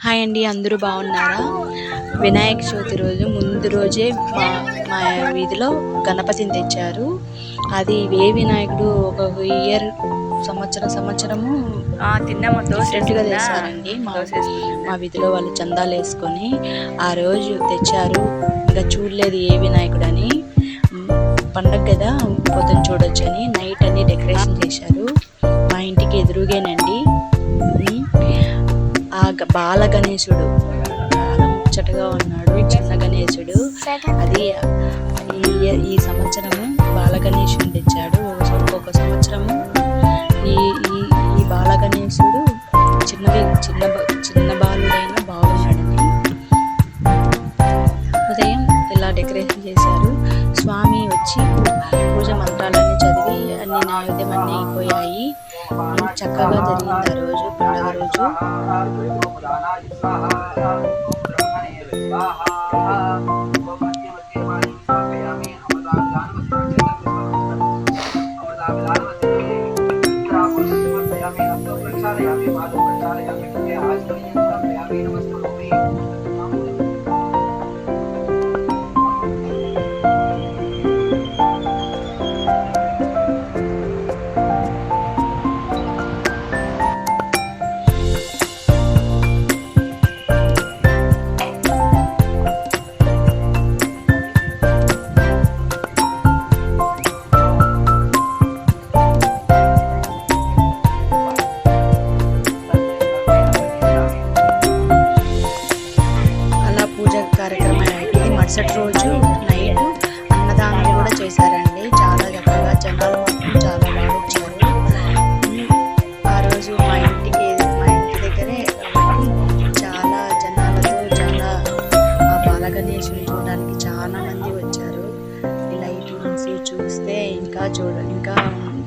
Hi అండి అందరూ బాగున్నారా? వినాయక చవితి రోజు ముందు రోజే మా మా వీధిలో గణపతిని తెచ్చారు. అది ఏ వినాయకుడు ఒక ఇయర్ సంవత్సరం సంవత్సరము ఆ తిన్నాము. డిఫరెంట్గా. తెస్తారండి మా. మా వీధిలో వాళ్ళు చందాలు వేసుకొని ఆ రోజు తెచ్చారు. ఇంకా చూడలేదు ఏ వినాయకుడు అని మ్, పండగ కదా పొద్దున చూడొచ్చని. నైట్ అన్ని డెకరేషన్ చేశారు. బాల గణేశుడు చాలా ముచ్చటగా ఉన్నాడు చిన్న గణేశుడు. అది ఈ ఈ సంవత్సరము బాల గణేశుని తెచ్చాడు ఒక్కొక్క సంవత్సరము ఈ ఈ ఈ బాల గణేశుడు చిన్న చిన్న చిన్న బాలుడైన బాగున్నాడని ఉదయం ఇలా డెకరేషన్ చేశారు. స్వామి వచ్చి పూజ మంత్రాలన్నీ చదివి అన్ని నైవేద్యం అన్నీ అయిపోయాయి. చక్కగా జరిగింది ఆ రోజు పండుగ రోజు. అలా ఇంకా చూడ ఇంకా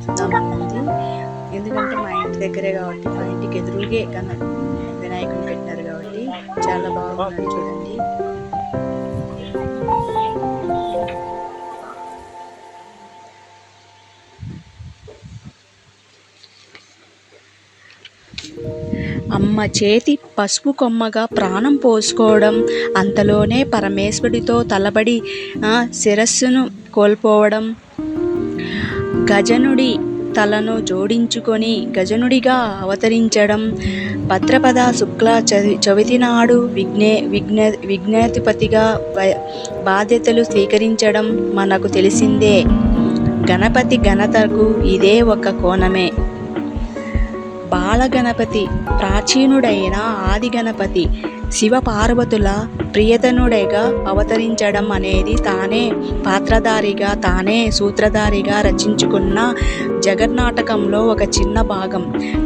చూద్దామని ఉంది ఎందుకంటే మా ఇంటి దగ్గరే కాబట్టి మా ఇంటికి ఎదురుగే కన్నా వినాయకుని పెట్టారు కాబట్టి చాలా బాగుంది చూడండి. అమ్మ చేతి పసుపు కొమ్మగా ప్రాణం పోసుకోవడం అంతలోనే పరమేశ్వరుడితో తలబడి శిరస్సును కోల్పోవడం గజనుడి తలను జోడించుకొని గజనుడిగా అవతరించడం. భద్రపద శుక్ల చవి చవితి నాడు విఘ్నే విఘ్న విఘ్నాధిపతిగా బాధ్యతలు స్వీకరించడం మనకు తెలిసిందే. గణపతి ఘనతకు ఇదే ఒక కోణమే. బాలగణపతి ప్రాచీనుడైన ఆది గణపతి శివ పార్వతుల అవతరించడం అనేది తానే పాత్రధారిగా తానే సూత్రధారిగా రచించుకున్న జగన్నాటకంలో ఒక చిన్న భాగం.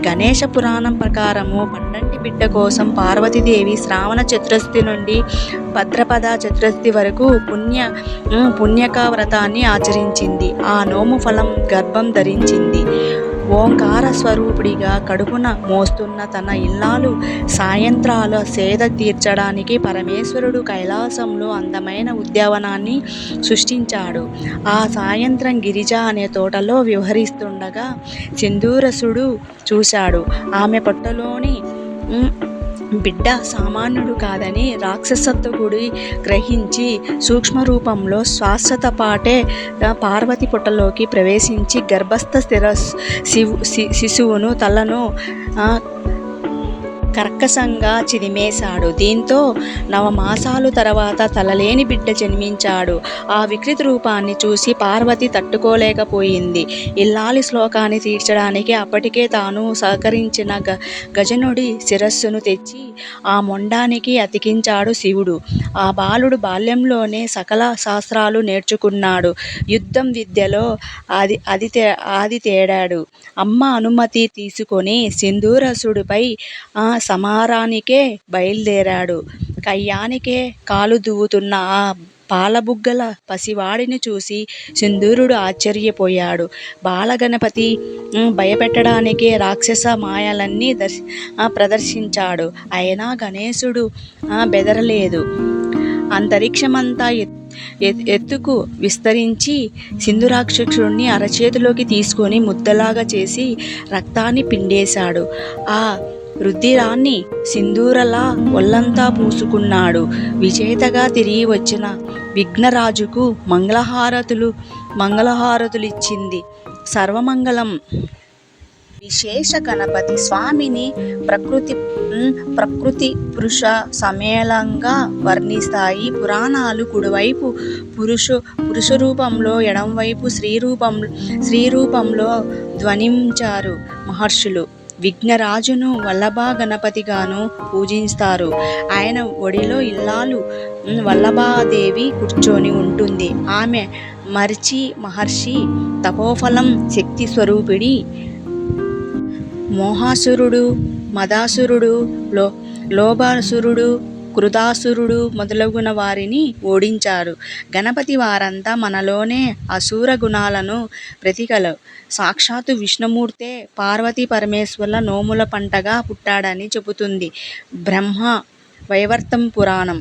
గణేష పురాణం ప్రకారము పండంటి బిడ్డ కోసం పార్వతీదేవి శ్రావణ చతురస్థి నుండి భద్రపద చతురస్థి వరకు పుణ్య పుణ్యక వ్రతాన్ని ఆచరించింది. ఆ నోము ఫలం గర్భం ధరించింది. ఓంకార స్వరూపుడిగా కడుపున మోస్తున్న తన ఇల్లాలు సాయంత్రాల సేద తీర్చడానికి పరమేశ్వరుడు కైలాసంలో అందమైన ఉద్యావనాన్ని సృష్టించాడు. ఆ సాయంత్రం గిరిజ అనే తోటలో వ్యవహరిస్తుండగా సింధూరసుడు చూశాడు. ఆమె పొట్టలోని బిడ్డ సామాన్యుడు కాదని రాక్షసత్వకుడి గ్రహించి సూక్ష్మ రూపంలో శాశ్వత పాటే పార్వతి పుట్టలోకి ప్రవేశించి గర్భస్థ స్థిర శివు శి- శిశువును తలను కర్కశంగా చిదిమేశాడు. దీంతో నవమాసాలు తర్వాత తలలేని బిడ్డ జన్మించాడు. ఆ వికృతి రూపాన్ని చూసి పార్వతి తట్టుకోలేకపోయింది. ఇల్లాలి శ్లోకాన్ని తీర్చడానికి అప్పటికే తాను సహకరించిన గ గజనుడి శిరస్సును తెచ్చి ఆ మొండానికి అతికించాడు శివుడు. ఆ బాలుడు బాల్యంలోనే సకల శాస్త్రాలు నేర్చుకున్నాడు. యుద్ధం విద్యలో అది అది తే ఆది తేడాడు. అమ్మ అనుమతి తీసుకొని సింధూరసుడిపై ఆ సమారానికే బయలుదేరాడు. కయ్యానికే కాలు దువ్వుతున్న ఆ పాలబుగ్గల పసివాడిని చూసి సింధూరుడు ఆశ్చర్యపోయాడు. బాలగణపతి భయపెట్టడానికే రాక్షస మాయలన్నీ దర్శ ప్రదర్శించాడు. అయినా గణేశుడు బెదరలేదు. అంతరిక్షమంతా ఎత్తుకు విస్తరించి సింధురాక్షసుడిని అరచేతిలోకి తీసుకొని ముద్దలాగా చేసి రక్తాన్ని పిండేశాడు. ఆ రుద్దిరాన్ని సింధూరలా ఒళ్ళంతా పూసుకున్నాడు. విజేతగా తిరిగి వచ్చిన విఘ్నరాజుకు మంగళహారతులు మంగళహారతులిచ్చింది. సర్వమంగళం. విశేష గణపతి స్వామిని ప్రకృతి ప్రకృతి పురుష సమేళంగా వర్ణిస్తాయి. పురాణాలు కుడివైపు పురుషు పురుష రూపంలో ఎడంవైపు స్త్రీ రూపం స్త్రీ రూపంలో ధ్వనించారు మహర్షులు. విఘ్నరాజును వల్లభ గణపతిగాను పూజిస్తారు. ఆయన ఒడిలో ఇల్లాలు వల్లభాదేవి కూర్చొని ఉంటుంది. ఆమె మర్చి మహర్షి తపోఫలం శక్తి స్వరూపిడి మోహాసురుడు మదాసురుడు లో లోభాసురుడు కృతాసురుడు మొదలగున వారిని ఓడించారు. గణపతి వారంతా మనలోనే అసూర గుణాలను ప్రతికలు. సాక్షాత్తు విష్ణుమూర్తే పార్వతీ పరమేశ్వర్ల నోముల పంటగా పుట్టాడని చెబుతుంది. బ్రహ్మ వైవర్తం పురాణం.